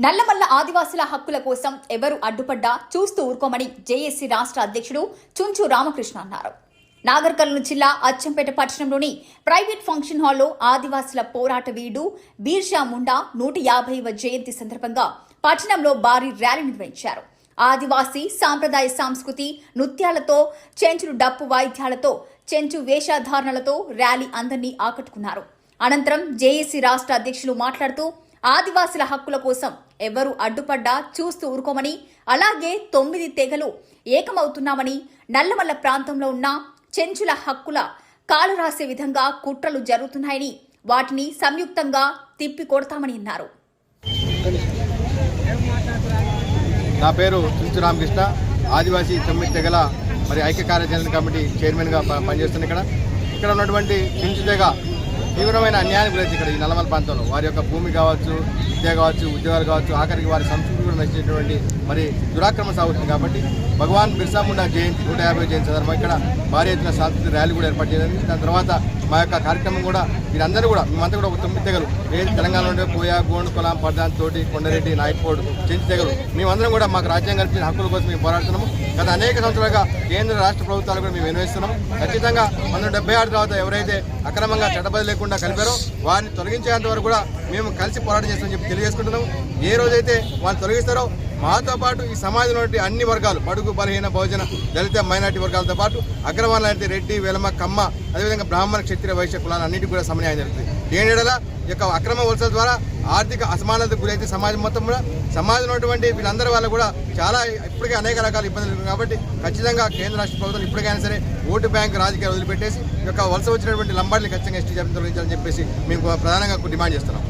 నల్లమల్ల ఆదివాసుల హక్కుల కోసం ఎవరు అడ్డుపడ్డా చూస్తూ ఊరుకోమని జేఏసీ రాష్ట్ర అధ్యక్షుడు చుంచు రామకృష్ణ అన్నారు. నాగర్ కర్నూలు జిల్లా అచ్చంపేట పట్టణంలోని ప్రైవేట్ ఫంక్షన్ హాల్లో ఆదివాసుల పోరాట వీడు బీర్షా ముండా నూట యాభైవ జయంతి సందర్భంగా పట్టణంలో భారీ ర్యాలీ నిర్వహించారు. ఆదివాసీ సాంప్రదాయ సంస్కృతి నృత్యాలతో చెంచులు డప్పు వాయిద్యాలతో చెంచు వేషధారణలతో ర్యాలీ అందరినీ ఆకట్టుకున్నారు. అనంతరం జేఏసీ రాష్ట్ర అధ్యక్షులు మాట్లాడుతూ ఆదివాసుల హక్కుల కోసం ఎవరు అడ్డుపడ్డా చూస్తూ ఊరుకోమని అలాగే తొమ్మిది తెగలు ఏకమవుతున్నామని నల్లమల్ల ప్రాంతంలో ఉన్న చెంచుల హక్కుల కాలు రాసే విధంగా కుట్రలు జరుగుతున్నాయని వాటిని సంయుక్తంగా తిప్పి కొడతామని అన్నారు. నా పేరు చుంచు రామకృష్ణ ఆదివాసీ తొమ్మిది తెగల మరి ఐక్య కార్యాచరణ కమిటీ చైర్మన్గా పనిచేస్తున్నాను ఇక్కడ. ఇక్కడ ఉన్నటువంటి చుంచు తెగ తీవ్రమైన అన్యాయం గురించి ఇక్కడ ఈ నల్లమల ప్రాంతంలో. వారి యొక్క భూమి కావచ్చు విద్య కావచ్చు ఉద్యోగాలు కావచ్చు ఆఖరికి వారి సంస్కృతి కూడా నచ్చినటువంటి మరి దురాక్రమణ సాగుతుంది కాబట్టి భగవాన్ బిర్సా ముండా జయంతి నూట యాభై జయంతి సందర్భంగా ఇక్కడ భారీ ఎత్తున సాంస్కృతిక ర్యాలీ కూడా ఏర్పాటు చేయడం దాని తర్వాత మా యొక్క కార్యక్రమం కూడా వీరందరూ కూడా మేమంతా కూడా ఒక తొమ్మిది తెగలు. ఏది తెలంగాణలో ఉండే పోయా గోండుకొలాం పర్దాన్ తోటి కొండరెడ్డి నాయక్పోడ్ చెంచి తెగలు. మేమందరం కూడా మాకు రాజ్యాంగం ఇచ్చిన హక్కుల కోసం మేము పోరాడుతున్నాము. గత అనేక సంవత్సరాలుగా కేంద్ర రాష్ట్ర ప్రభుత్వాలు కూడా మేము వినియోగిస్తున్నాము. ఖచ్చితంగా పంతొమ్మిది డెబ్బై ఆరు తర్వాత ఎవరైతే అక్రమంగా చట్టబద్ధి లేకుండా కలిపారో వారిని తొలగించేంత వరకు కూడా మేము కలిసి పోరాటం చేస్తామని చెప్పి తెలియజేసుకుంటున్నాము. ఏ రోజైతే వాళ్ళు తొలగిస్తారో మాతో పాటు ఈ సమాజంలో అన్ని వర్గాలు బడుగు బలహీన భోజన దళిత మైనార్టీ వర్గాలతో పాటు అగ్రవర్ణ లాంటి రెడ్డి వెలమ కమ్మ అదేవిధంగా బ్రాహ్మణ క్షత్రియ వైశ్య కులాలు అన్నిటికీ కూడా సమన్యాయం జరుగుతుంది. దేనిడల యొక్క అక్రమ వలసల ద్వారా ఆర్థిక అసమానతకు గురైతే సమాజం మొత్తం కూడా సమాజంలో ఉన్నటువంటి వీళ్ళందరి వల్ల కూడా చాలా ఇప్పటికే అనేక రకాల ఇబ్బందులు కాబట్టి ఖచ్చితంగా కేంద్ర రాష్ట్ర ప్రభుత్వం ఇప్పటికైనా సరే ఓటు బ్యాంక్ రాజకీయాలు వదిలిపెట్టేసి ఈ యొక్క వలస వచ్చినటువంటి లంబాడిని ఖచ్చితంగా ఎస్టీ జాబితా తొలగించాలని చెప్పేసి మేము ప్రధానంగా డిమాండ్ చేస్తున్నాం.